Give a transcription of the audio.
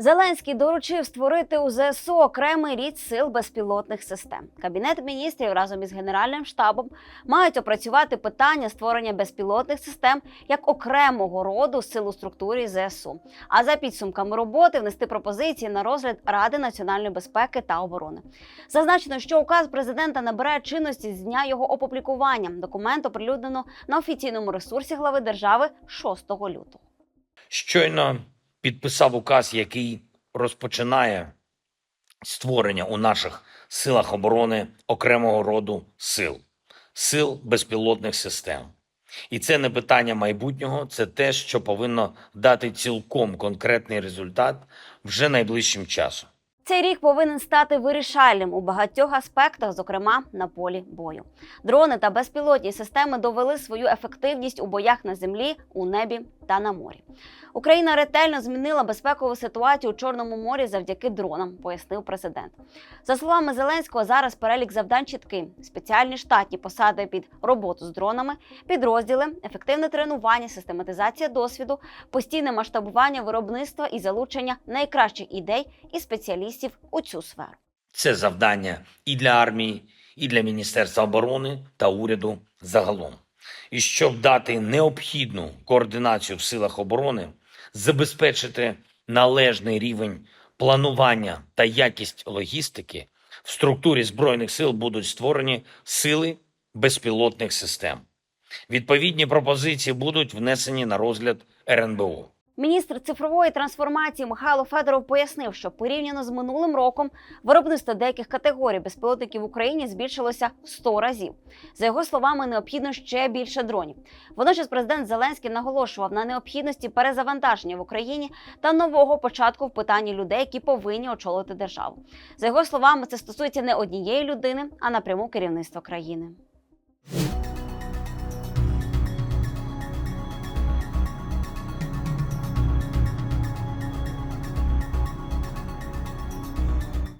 Зеленський доручив створити у ЗСУ окремий рід сил безпілотних систем. Кабінет міністрів разом із генеральним штабом мають опрацювати питання створення безпілотних систем як окремого роду сил у структурі ЗСУ. А за підсумками роботи внести пропозиції на розгляд Ради національної безпеки та оборони. Зазначено, що указ президента набирає чинності з дня його опублікування. Документ оприлюднено на офіційному ресурсі глави держави 6 лютого. щойно підписав указ, який розпочинає створення у наших силах оборони окремого роду сил, сил безпілотних систем. І це не питання майбутнього, це те, що повинно дати цілком конкретний результат вже найближчим часом. Цей рік повинен стати вирішальним у багатьох аспектах, зокрема на полі бою. Дрони та безпілотні системи довели свою ефективність у боях на землі, у небі та на морі. Україна ретельно змінила безпекову ситуацію у Чорному морі завдяки дронам, пояснив президент. За словами Зеленського, зараз перелік завдань чіткий: спеціальні штатні посади під роботу з дронами, підрозділи, ефективне тренування, систематизація досвіду, постійне масштабування виробництва і залучення найкращих ідей і спеціалістів у цю сферу. Це завдання і для армії, і для Міністерства оборони та уряду загалом. І щоб дати необхідну координацію в силах оборони, забезпечити належний рівень планування та якість логістики, в структурі Збройних сил будуть створені сили безпілотних систем. Відповідні пропозиції будуть внесені на розгляд РНБО. Міністр цифрової трансформації Михайло Федоров пояснив, що порівняно з минулим роком виробництво деяких категорій безпілотників в Україні збільшилося в 100 разів. За його словами, необхідно ще більше дронів. Водночас президент Зеленський наголошував на необхідності перезавантаження в Україні та нового початку в питанні людей, які повинні очолити державу. За його словами, це стосується не однієї людини, а напряму керівництва країни.